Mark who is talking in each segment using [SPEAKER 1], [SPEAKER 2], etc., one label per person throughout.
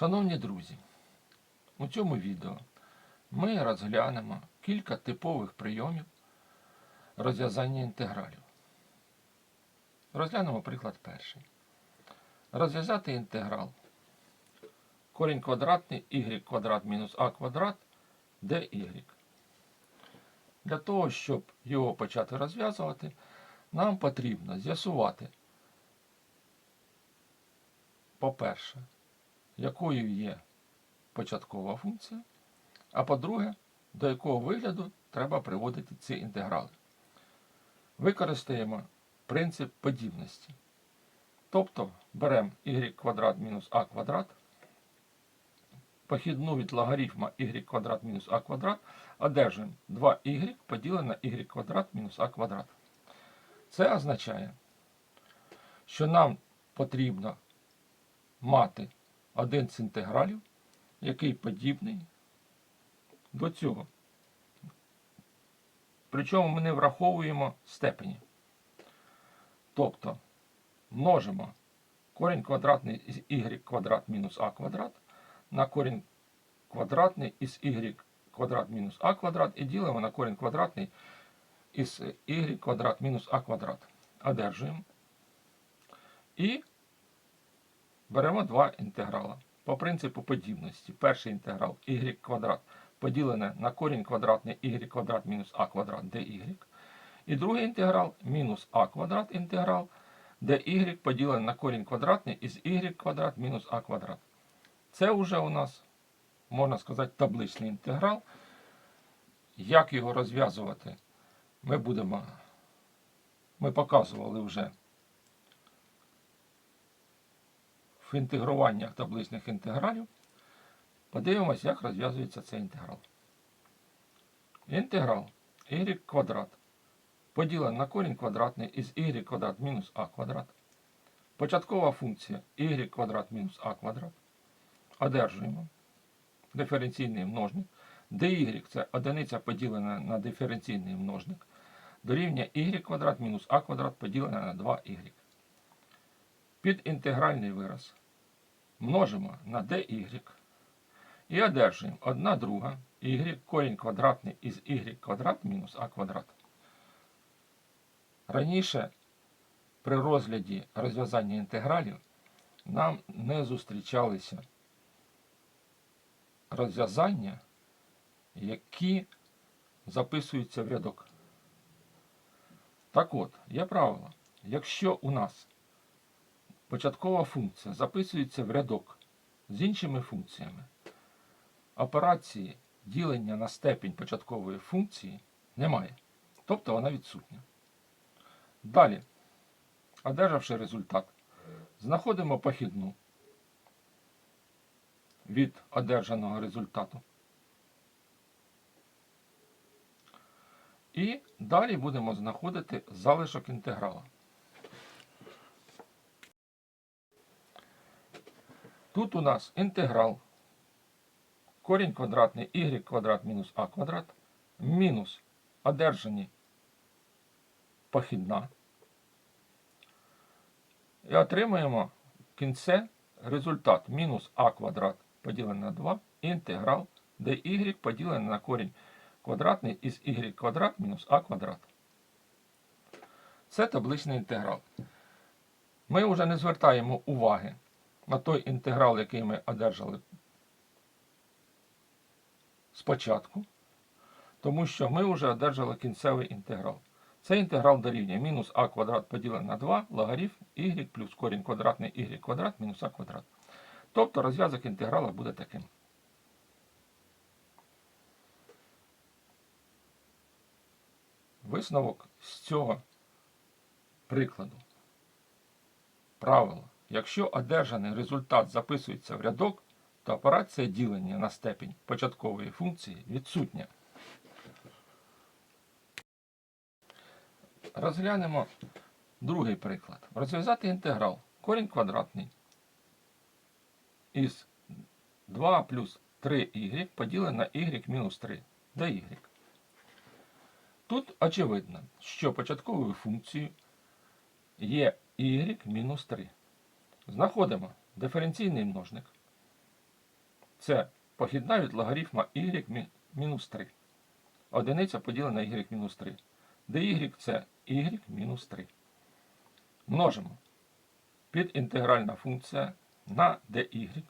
[SPEAKER 1] Шановні друзі, у цьому відео ми розглянемо кілька типових прийомів розв'язання інтегралів. Розглянемо приклад перший. Розв'язати інтеграл корінь квадратний y квадрат мінус а квадрат dy. Для того, щоб його почати розв'язувати, нам потрібно з'ясувати, по-перше, якою є початкова функція, а по-друге, до якого вигляду треба приводити ці інтеграли. Використаємо принцип подібності. Тобто беремо y квадрат мінус а квадрат, похідну від логарифма y квадрат мінус а квадрат, одержуємо 2y поділене на y квадрат мінус а квадрат. Це означає, що нам потрібно мати один з інтегралів, який подібний до цього. Причому ми не враховуємо степені. Тобто множимо корінь квадратний із y квадрат мінус а квадрат на корінь квадратний із y квадрат мінус а квадрат і ділимо на корінь квадратний із y квадрат мінус а квадрат. Одержуємо. І беремо два інтеграла. По принципу подібності. Перший інтеграл y квадрат поділене на корінь квадратний y квадрат мінус а квадрат dy. І другий інтеграл мінус а квадрат інтеграл, де y поділене на корінь квадратний із y квадрат мінус а квадрат. Це вже у нас, можна сказати, табличний інтеграл. Як його розв'язувати, ми будемо. Ми показували вже в інтегруваннях табличних інтегралів. Подивимось, як розв'язується цей інтеграл. Інтеграл y квадрат поділений на корінь квадратний із y квадрат мінус а квадрат. Початкова функція y квадрат мінус а квадрат. Одержуємо диференційний множник. dy це одиниця поділена на диференційний множник. Дорівнює y квадрат мінус а квадрат поділене на 2y. Під інтегральний вираз множимо на dy і одержуємо 1 друга y корінь квадратний із y квадрат мінус а квадрат. Раніше при розгляді розв'язання інтегралів нам не зустрічалися розв'язання, які записуються в рядок. Так от, є правило, якщо у нас початкова функція записується в рядок з іншими функціями, операції ділення на степінь початкової функції немає. Тобто вона відсутня. Далі, одержавши результат, знаходимо похідну від одержаного результату. І далі будемо знаходити залишок інтеграла. Тут у нас інтеграл корінь квадратний y квадрат мінус а квадрат мінус одержані похідна. І отримуємо в кінці результат мінус а квадрат поділене на 2 інтеграл, де y поділене на корінь квадратний із y квадрат мінус а квадрат. Це табличний інтеграл. Ми вже не звертаємо уваги на той інтеграл, який ми одержали спочатку, тому що ми вже одержали кінцевий інтеграл. Цей інтеграл дорівнює мінус а квадрат поділене на 2 логарифм y плюс корінь квадратний y квадрат мінус а квадрат. Тобто розв'язок інтеграла буде таким. Висновок з цього прикладу. Правило. Якщо одержаний результат записується в рядок, то операція ділення на степінь початкової функції відсутня. Розглянемо другий приклад. Розв'язати інтеграл корінь квадратний із 2 плюс 3y поділене на y мінус 3 dy. Тут очевидно, що початковою функцією є y мінус 3. Знаходимо диференційний множник. це похідна від логарифма y мінус 3. Одиниця поділена на y мінус 3. Де y це y мінус 3. Множимо. Підінтегральна функція на dy.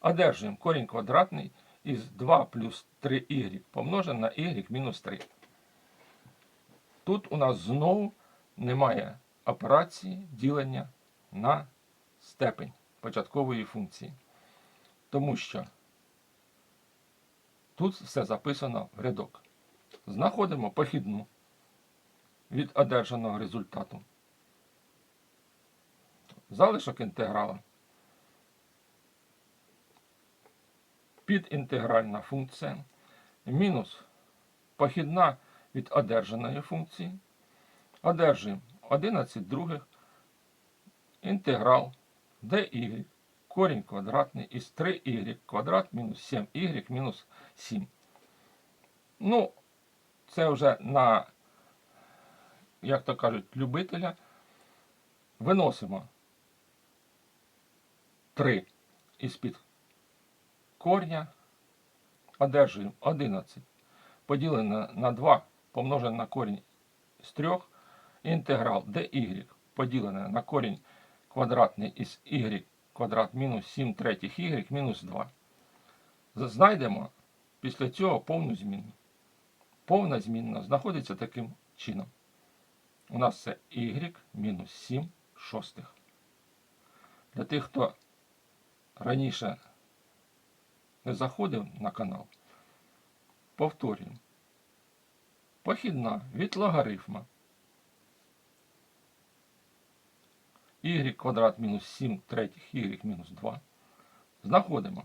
[SPEAKER 1] Одержуємо корінь квадратний із 2 плюс 3y помножене на y мінус 3. Тут у нас знову немає операції ділення на степень початкової функції. Тому що тут все записано в рядок. Знаходимо похідну від одержаного результату. Залишок інтеграла. Підінтегральна функція мінус похідна від одержаної функції. Одержуємо 11 других інтеграл dy корінь квадратний із 3y квадрат мінус 7y мінус 7. Ну, це вже на, як то кажуть, любителя. Виносимо 3 із-під корня, одержуємо 11 поділене на 2 помножене на корінь з 3, інтеграл dy поділене на корінь квадратний із y квадрат мінус 7 третіх y мінус 2. Знайдемо після цього повну змінну. Повна змінна знаходиться таким чином. У нас це y мінус 7 шостих. Для тих, хто раніше не заходив на канал, повторюємо. Похідна від логарифма y квадрат мінус 7 третіх y мінус 2. Знаходимо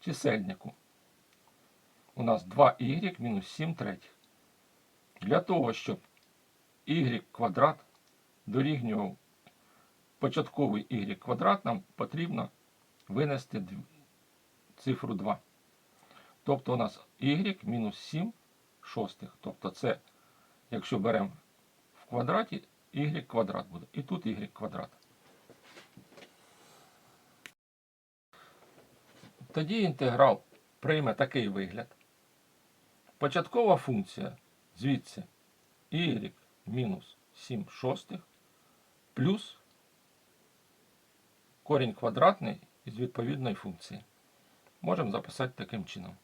[SPEAKER 1] чисельнику. У нас 2y мінус 7 третіх. Для того, щоб y квадрат дорівнював початковий y квадрат, нам потрібно винести цифру 2. Тобто у нас y мінус 7 шостих. Тобто це, якщо беремо в квадраті, y квадрат буде. І тут y квадрат. Тоді інтеграл прийме такий вигляд. Початкова функція звідси y мінус 7 шостих плюс корінь квадратний із відповідної функції. Можемо записати таким чином.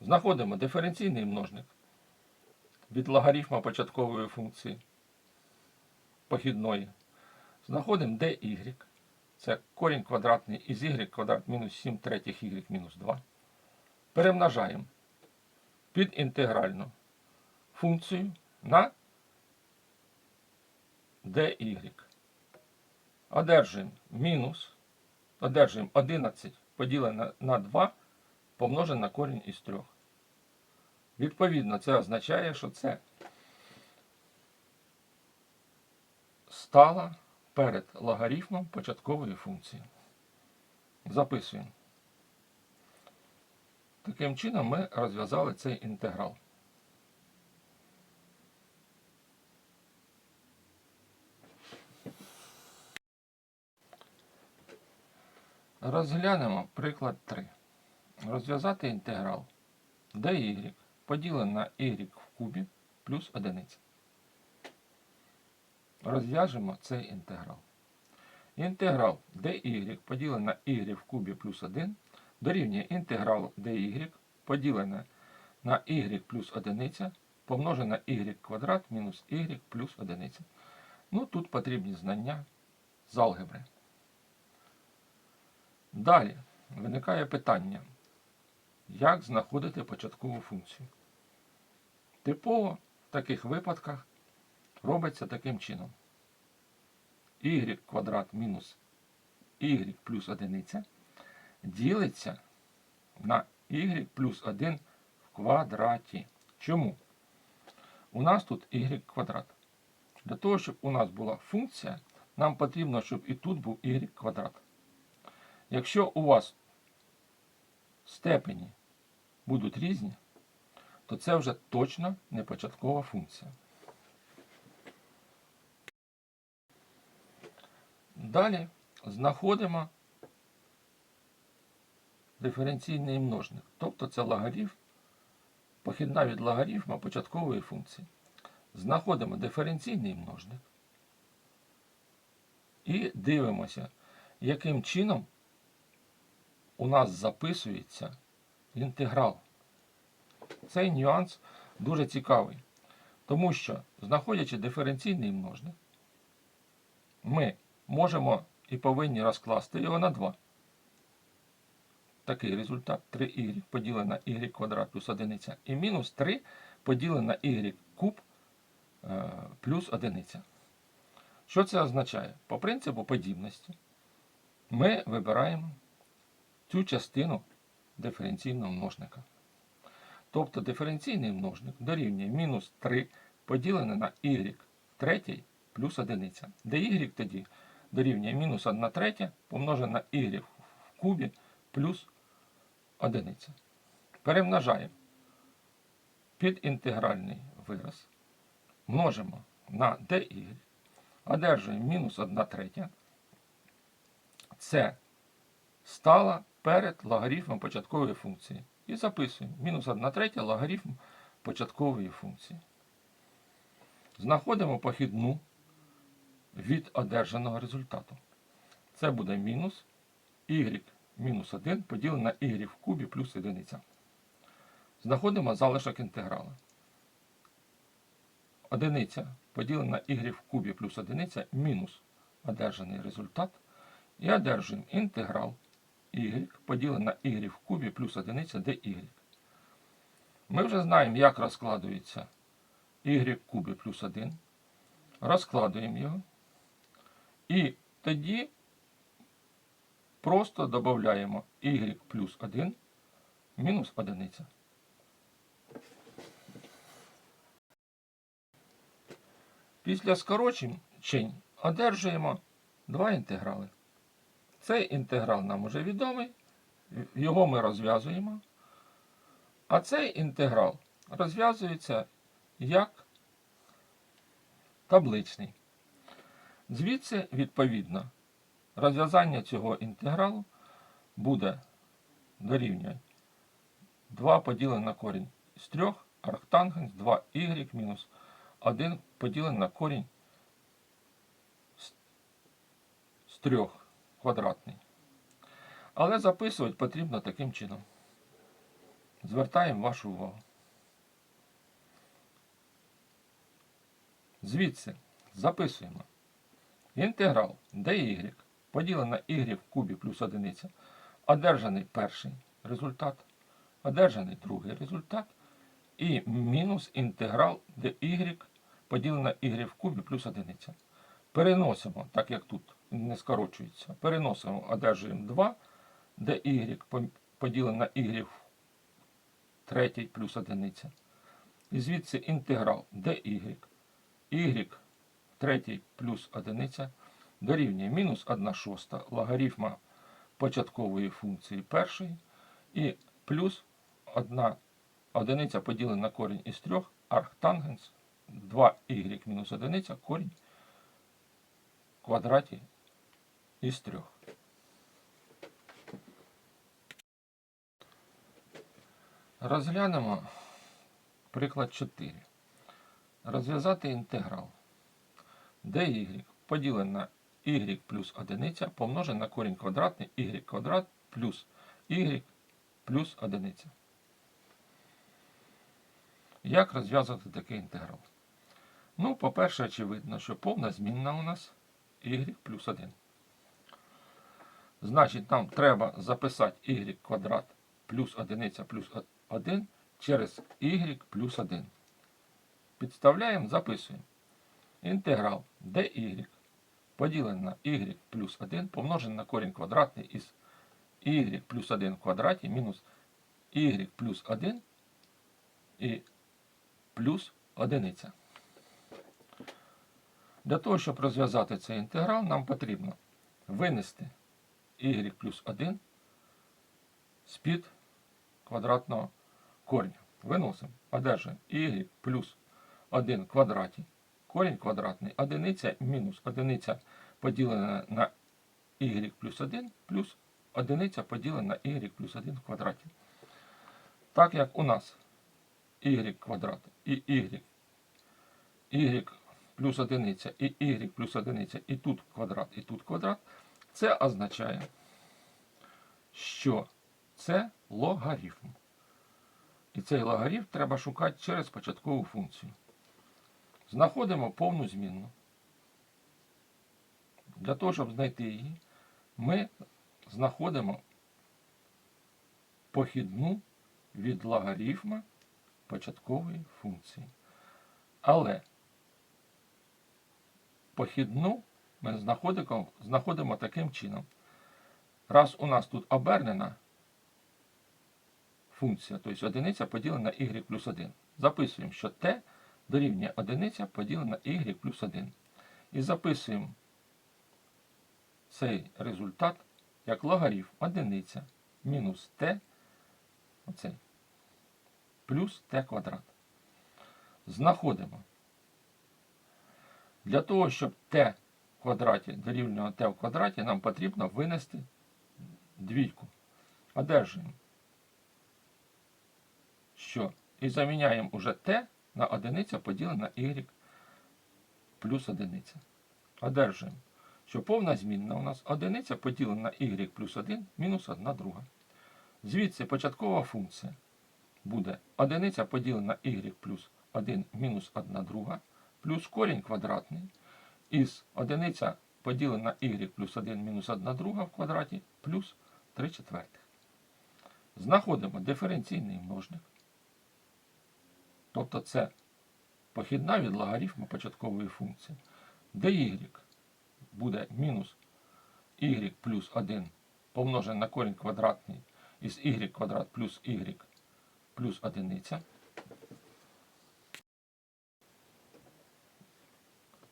[SPEAKER 1] Знаходимо диференційний множник від логарифма початкової функції похідної. Знаходимо dy. Це корінь квадратний із y квадрат мінус 7 третіх y мінус 2. Перемножаємо під інтегральну функцію на dy. Одержуємо мінус, одержуємо 11 поділене на 2 помножене на корінь із 3. Відповідно, це означає, що це стала перед логарифмом початкової функції. Записуємо. Таким чином ми розв'язали цей інтеграл. Розглянемо приклад 3. Розв'язати інтеграл dy поділене на y в кубі плюс 1. Розв'яжемо цей інтеграл. Інтеграл dy поділене y в кубі плюс 1 дорівнює інтегралу dy поділене на y плюс 1 помножене y квадрат мінус y плюс 1. Ну, тут потрібні знання з алгебри. Далі виникає питання, як знаходити початкову функцію. Типово в таких випадках робиться таким чином. y квадрат мінус y плюс 1 ділиться на y плюс 1 в квадраті. Чому? У нас тут y квадрат. Для того, щоб у нас була функція, нам потрібно, щоб і тут був y квадрат. Якщо у вас степені будуть різні, то це вже точно не початкова функція. Далі знаходимо диференційний множник. Тобто це логарифм, похідна від логарифма початкової функції. Знаходимо диференційний множник і дивимося, яким чином у нас записується інтеграл. Цей нюанс дуже цікавий, тому що, знаходячи диференційний множник, ми можемо і повинні розкласти його на 2. Такий результат 3y поділене на y квадрат плюс 1 і мінус 3 поділене на y куб е, плюс 1. Що це означає? По принципу подібності ми вибираємо цю частину диференційного множника. Тобто диференційний множник дорівнює мінус 3 поділене на y третій плюс 1, де y тоді дорівнює мінус 1 третя помножене на y в кубі плюс 1. Перемножаємо підінтегральний вираз, множимо на dy, одержуємо мінус 1 третя. Це стала перед логарифмом початкової функції. І записуємо мінус 1 третя логарифм початкової функції. Знаходимо похідну від одержаного результату. Це буде мінус y мінус 1 поділене на y в кубі плюс 1. Знаходимо залишок інтеграла. Одиниця поділена на y в кубі плюс 1 мінус одержаний результат. І одержуємо інтеграл y поділене на y в кубі плюс 1 dy. Ми вже знаємо, як розкладується y в кубі плюс 1. Розкладуємо його. І тоді просто додаємо y плюс 1 мінус 1. Після скорочень одержуємо два інтеграли. Цей інтеграл нам уже відомий, його ми розв'язуємо. А цей інтеграл розв'язується як табличний. Звідси, відповідно, розв'язання цього інтегралу буде дорівнює 2 поділене на корінь з 3, арктангенс 2y мінус 1 поділене на корінь з 3 квадратний. Але записувати потрібно таким чином. Звертаємо вашу увагу. Звідси записуємо інтеграл dy поділене на y в кубі плюс 1, одержаний перший результат, одержаний другий результат і мінус інтеграл dy поділене на y в кубі плюс 1. Переносимо, так як тут не скорочується, переносимо, одержуємо 2, де y поділене на y в третій плюс 1. І звідси інтеграл dy, y третій плюс 1 дорівнює мінус 1 шоста логарифма початкової функції першої і плюс 1 одиниця поділена на корінь із 3 арктангенс 2y мінус 1 корінь квадраті із 3. Розглянемо приклад 4. Розв'язати інтеграл dy поділене на y плюс 1 помножене на корінь квадратний y квадрат плюс y плюс 1. Як розв'язати такий інтеграл? Ну, по-перше, очевидно, що повна змінна у нас y плюс 1. Значить, нам треба записати y квадрат плюс 1 плюс 1 через y плюс 1. Підставляємо, записуємо. Інтеграл dy поділене на y плюс 1 помножене на корінь квадратний із y плюс 1 в квадраті мінус y плюс 1 і плюс 1. Для того, щоб розв'язати цей інтеграл, нам потрібно винести y плюс 1 з-під квадратного корня. Виносимо, одержуємо y плюс 1 в квадраті, корінь квадратний, одиниця мінус одиниця поділена на y плюс 1 плюс одиниця поділена на y плюс 1 в квадраті. Так як у нас y квадрат і y, y плюс одиниця і y плюс одиниця, і тут квадрат, і тут квадрат, це означає, що це логарифм. І цей логарифм треба шукати через початкову функцію. Знаходимо повну змінну. Для того, щоб знайти її, ми знаходимо похідну від логарифма початкової функції. Але похідну ми знаходимо, знаходимо таким чином. Раз у нас тут обернена функція, тобто одиниця поділена на y плюс 1. Записуємо, що t дорівнює одиниця поділена на y плюс 1. І записуємо цей результат як логарифм одиниця мінус t оцей, плюс t квадрат. Знаходимо. Для того, щоб t в квадраті дорівнювало t в квадраті, нам потрібно винести двійку. Одержуємо, що і заміняємо уже t на одиниця поділена на y плюс одиниця. Одержуємо, що повна змінна у нас одиниця поділена на y плюс 1 мінус 1 друга. Звідси початкова функція буде одиниця поділена на y плюс 1 мінус 1 друга, плюс корінь квадратний із одиниця поділена на y плюс 1 мінус 1 друга в квадраті плюс 3 четвертих. Знаходимо диференційний множник. Тобто це похідна від логарифму початкової функції, де y буде мінус y плюс 1 помножене на корінь квадратний із y квадрат плюс y плюс одиниця.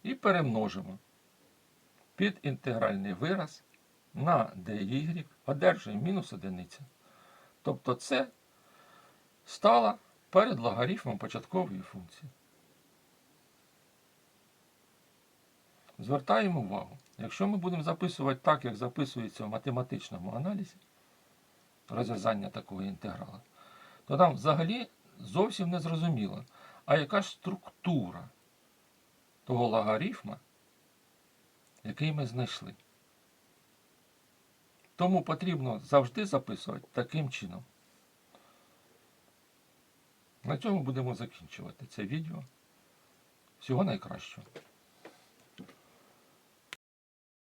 [SPEAKER 1] І перемножимо під інтегральний вираз на dy одержуємо мінус одиниця. Тобто це стало перед логарифмом початкової функції. Звертаємо увагу, якщо ми будемо записувати так, як записується в математичному аналізі розв'язання такого інтеграла, то нам взагалі зовсім не зрозуміло, а яка ж структура того логарифма, який ми знайшли. Тому потрібно завжди записувати таким чином. На цьому будемо закінчувати це відео. Всього найкращого.